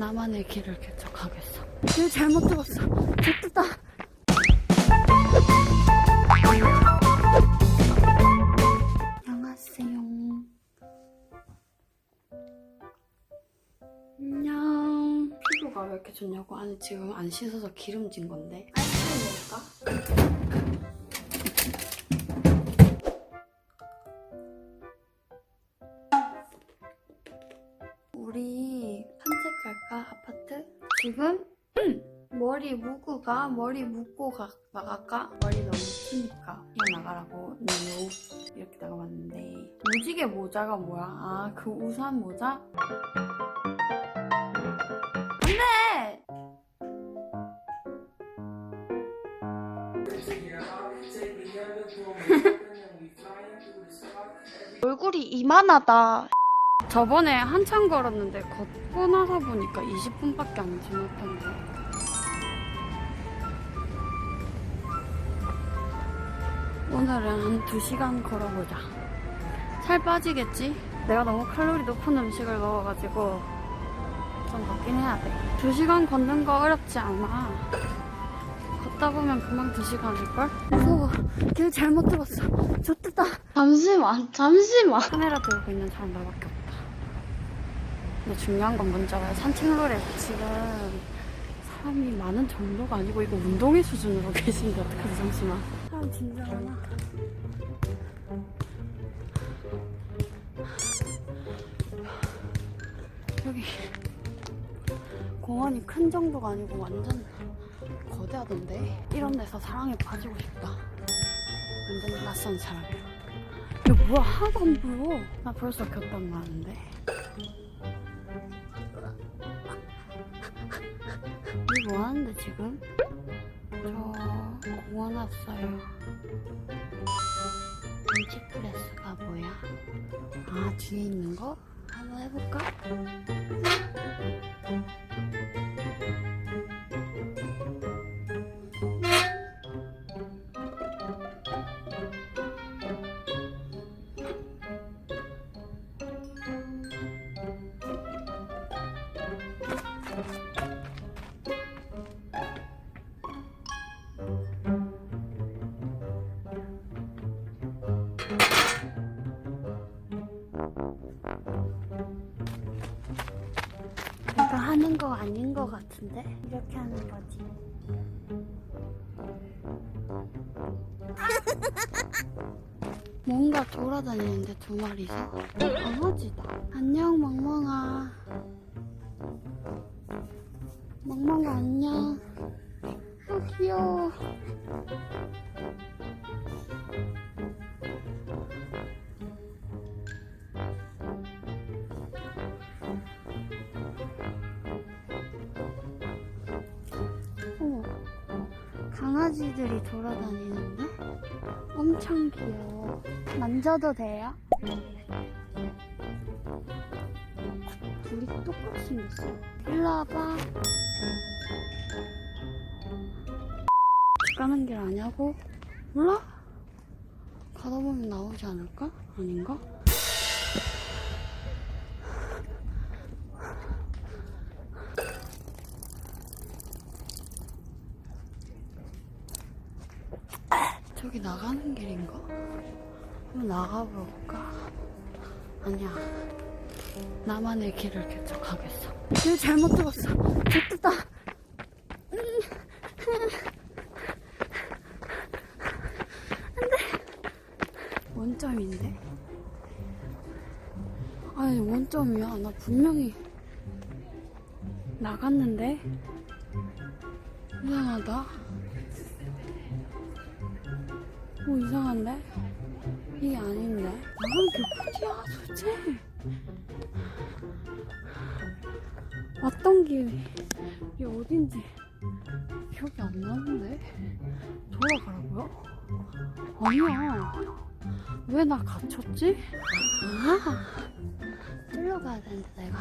나만의 길을 개척하겠어. 길 잘못 들었어. 좋다. 안녕하세요. 안녕. 피부가 왜 이렇게 좋냐고? 아니 지금 안 씻어서 기름진 건데. 아이스크림 먹을까? 지금? 머리 묶고가 머리 묶고 가, 나갈까? 머리 너무 키니까 그냥 나가라고 노 이렇게 나가봤는데 무지개 모자가 뭐야? 아 그 우산 모자? 안돼! 얼굴이 이만하다 저번에 한참 걸었는데 걷고 나서 보니까 20분밖에 안 지났던데. 오늘은 한 2시간 걸어보자. 살 빠지겠지? 내가 너무 칼로리 높은 음식을 먹어가지고 좀 걷긴 해야 돼. 2시간 걷는 거 어렵지 않아. 걷다 보면 금방 2시간일걸? 무서워. 길 잘못 들었어. 좋다. 잠시만, 잠시만. 카메라 들고 있는 사람 나밖에. 근데 중요한 건 뭔지 알아요? 산책로에 지금 사람이 많은 정도가 아니고 이거 운동회 수준으로 계신데 어떡하지 잠시만 사람 많아. 여기 공원이 큰 정도가 아니고 완전 거대하던데? 이런 데서 사랑에 빠지고 싶다. 완전 낯선 사람이야. 이거 뭐야? 하나도 안 보여. 나 벌써 곁단 많은데 이게 뭐 하는데 지금? 저 공원 왔어요. 벤치프레스가 뭐야? 아 뒤에 있는 거? 한번 해볼까? 이거 하는 거 아닌 거 같은데? 이렇게 하는 거지. 뭔가 돌아다니는데 두 마리서 강아지다. 안녕 멍멍아. 멍멍아 안녕. 아 귀여워. 강아지들이 돌아다니는데? 엄청 귀여워. 만져도 돼요? 둘이 똑같이 생겼어. 일로 와봐. 집 가는 길 아냐고? 몰라? 가다 보면 나오지 않을까? 아닌가? 저기 나가는 길인가? 한번 나가볼까? 아니야. 나만의 길을 개척하겠어. 길 잘못 들었어. 좋다. 안돼. 원점인데? 아니 원점이야. 나 분명히 나갔는데 이상하다. 뭐 이상한데? 이게 아닌데? 나는 게 어디야 도대체? 왔던 길이 이게 어딘지 기억이 안 나는데? 돌아가라고요? 아니야 왜 나 갇혔지? 아 끌려가야 되는데 내가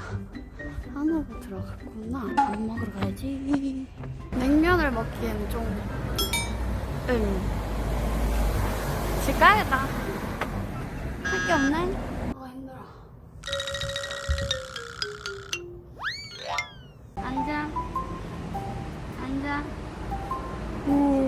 안으로 들어갔구나 밥 먹으러 가야지 냉면을 먹기엔 좀 음. 집가야다 할 게 없네. 아 어, 힘들어. 앉아. 앉아. 오.